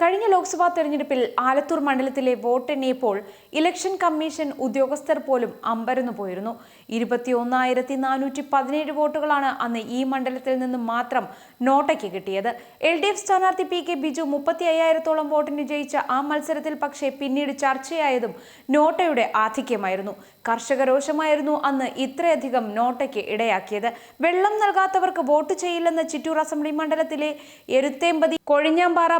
കഴിഞ്ഞ ലോക്സഭാ തെരഞ്ഞെടുപ്പിൽ ആലത്തൂർ മണ്ഡലത്തിലെ വോട്ടെണ്ണിയപ്പോൾ ഇലക്ഷൻ കമ്മീഷൻ ഉദ്യോഗസ്ഥർ പോലും അമ്പരന്നു പോയിരുന്നു. ഇരുപത്തിയൊന്നായിരത്തി നാനൂറ്റി പതിനേഴ് വോട്ടുകളാണ് അന്ന് ഈ മണ്ഡലത്തിൽ നിന്ന് മാത്രം നോട്ടയ്ക്ക് കിട്ടിയത്. എൽ ഡി എഫ് സ്ഥാനാർത്ഥി പി കെ ബിജു മുപ്പത്തി അയ്യായിരത്തോളം വോട്ടിന് ജയിച്ച ആ മത്സരത്തിൽ പക്ഷേ പിന്നീട് ചർച്ചയായതും നോട്ടയുടെ ആധിക്യമായിരുന്നു. കർഷക രോഷമായിരുന്നു അന്ന് ഇത്രയധികം നോട്ടയ്ക്ക് ഇടയാക്കിയത്. വെള്ളം നൽകാത്തവർക്ക് വോട്ട് ചെയ്യില്ലെന്ന ചിറ്റൂർ അസംബ്ലി മണ്ഡലത്തിലെ എരുത്തേമ്പതി കൊഴിഞ്ഞാമ്പാറ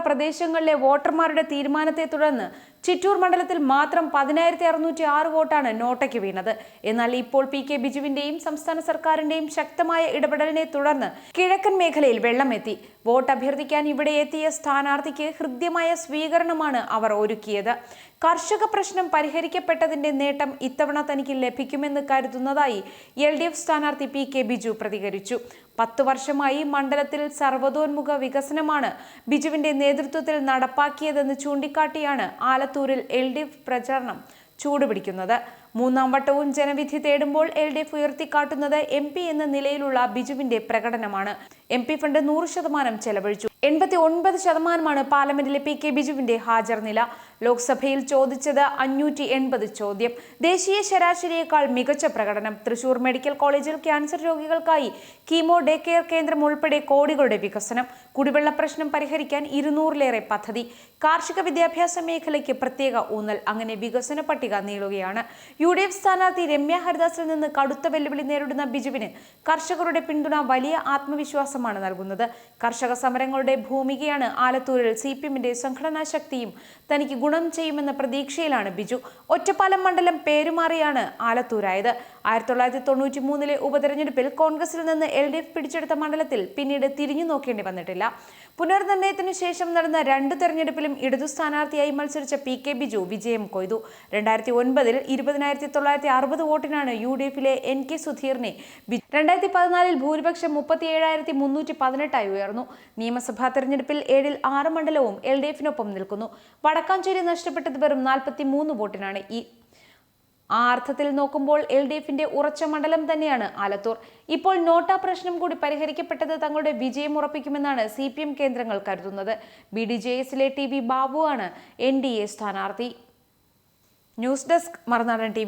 പ്രദേശങ്ങളിലെ വോട്ടർമാരുടെ തീരുമാനത്തെ തുടർന്ന് ചിറ്റൂർ മണ്ഡലത്തിൽ മാത്രം പതിനായിരത്തി അറുന്നൂറ്റി ആറ് വോട്ടാണ് നോട്ടയ്ക്ക് വീണത്. എന്നാൽ ഇപ്പോൾ പി കെ ബിജുവിന്റെയും സംസ്ഥാന സർക്കാരിന്റെയും ശക്തമായ ഇടപെടലിനെ തുടർന്ന് കിഴക്കൻ മേഖലയിൽ വെള്ളമെത്തി വോട്ട് അഭ്യർത്ഥിക്കാൻ ഇവിടെ എത്തിയ സ്ഥാനാർത്ഥിക്ക് ഹൃദ്യമായ സ്വീകരണമാണ് അവർ ഒരുക്കിയത്. കർഷക പ്രശ്നം പരിഹരിക്കപ്പെട്ടതിന്റെ നേട്ടം ഇത്തവണ തനിക്ക് ലഭിക്കുമെന്ന് കരുതുന്നതായി എൽ ഡി എഫ് സ്ഥാനാർത്ഥി പി കെ ബിജു പ്രതികരിച്ചു. പത്തു വർഷമായി മണ്ഡലത്തിൽ സർവതോന്മുഖ വികസനമാണ് ബിജുവിന്റെ നേതൃത്വത്തിൽ നടപ്പാക്കിയതെന്ന് ചൂണ്ടിക്കാട്ടിയാണ് ആലത്തൂരിൽ എൽ ഡി എഫ് പ്രചാരണം ചൂടുപിടിക്കുന്നത്. മൂന്നാം വട്ടവും ജനവിധി തേടുമ്പോൾ എൽ ഡി എഫ് ഉയർത്തിക്കാട്ടുന്നത് എം പി എന്ന നിലയിലുള്ള ബിജുവിന്റെ പ്രകടനമാണ്. എം പി ഫണ്ട് നൂറ് ശതമാനം ചെലവഴിച്ചു. എൺപത്തി ഒൻപത് ശതമാനമാണ് പാർലമെന്റിലെ പി കെ ബിജുവിന്റെ ഹാജർ നില ലോക്സഭയിൽ ചോദിച്ചത് അഞ്ഞൂറ്റി എൺപത് ചോദ്യം. ദേശീയ ശരാശരിയേക്കാൾ മികച്ച പ്രകടനം. തൃശൂർ മെഡിക്കൽ കോളേജിൽ ക്യാൻസർ രോഗികൾക്കായി കീമോ ഡേ കെയർ കേന്ദ്രം ഉൾപ്പെടെ കോടികളുടെ വികസനം. കുടിവെള്ള പ്രശ്നം പരിഹരിക്കാൻ ഇരുന്നൂറിലേറെ പദ്ധതി. കാർഷിക വിദ്യാഭ്യാസ മേഖലയ്ക്ക് പ്രത്യേക ഊന്നൽ. അങ്ങനെ വികസന പട്ടിക നീളുകയാണ്. യു ഡി എഫ് സ്ഥാനാർത്ഥി രമ്യ ഹരിദാസിൽ നിന്ന് കടുത്ത വെല്ലുവിളി നേരിടുന്ന ബിജുവിന് കർഷകരുടെ പിന്തുണ വലിയ ആത്മവിശ്വാസമാണ് നൽകുന്നത്. കർഷക സമരങ്ങളുടെ ഭൂമികയാണ് ആലത്തൂരിൽ സി പി എമ്മിന്റെ സംഘടനാ ശക്തിയും തനിക്ക് ഗുണം ചെയ്യുമെന്ന പ്രതീക്ഷയിലാണ് ബിജു. ഒറ്റപ്പാലം മണ്ഡലം പേരുമാറിയാണ് ആലത്തൂരായത്. ആയിരത്തി തൊള്ളായിരത്തി തൊണ്ണൂറ്റി മൂന്നിലെ ഉപതെരഞ്ഞെടുപ്പിൽ കോൺഗ്രസിൽ നിന്ന് എൽ ഡി എഫ് പിടിച്ചെടുത്ത മണ്ഡലത്തിൽ പിന്നീട് തിരിഞ്ഞു നോക്കേണ്ടി വന്നിട്ടില്ല. പുനർനിർണയത്തിന് ശേഷം നടന്ന രണ്ട് തെരഞ്ഞെടുപ്പിലും ഇടതു സ്ഥാനാർത്ഥിയായി മത്സരിച്ച പി കെ ബിജു വിജയം കൊയ്തു. രണ്ടായിരത്തി ഒൻപതിൽ ഇരുപതിനായിരത്തി തൊള്ളായിരത്തി അറുപത് വോട്ടിനാണ് യു ഡി എഫിലെ എൻ കെ സുധീറിനെ രണ്ടായിരത്തി പതിനാലിൽ ഭൂരിപക്ഷം മുപ്പത്തി ഏഴായിരത്തി മുന്നൂറ്റി പതിനെട്ടായി ഉയർന്നു. നിയമസഭാ തെരഞ്ഞെടുപ്പിൽ ഏഴിൽ ആറ് മണ്ഡലവും എൽ ഡി എഫിനൊപ്പം നിൽക്കുന്നു. വടക്കാഞ്ചേരി നഷ്ടപ്പെട്ടത് വെറും നാൽപ്പത്തി മൂന്ന് വോട്ടിനാണ്. ഈ ആ അർത്ഥത്തിൽ നോക്കുമ്പോൾ എൽ ഡി എഫിന്റെ ഉറച്ച മണ്ഡലം തന്നെയാണ് ആലത്തൂർ. ഇപ്പോൾ നോട്ടാ പ്രശ്നം കൂടി പരിഹരിക്കപ്പെട്ടത് തങ്ങളുടെ വിജയം ഉറപ്പിക്കുമെന്നാണ് സി പി എം കേന്ദ്രങ്ങൾ കരുതുന്നത്. ബി ഡി ജെ എസിലെ ടി വി ബാബുവാണ് എൻ ഡി എ സ്ഥാനാർത്ഥി. News desk Marunadan T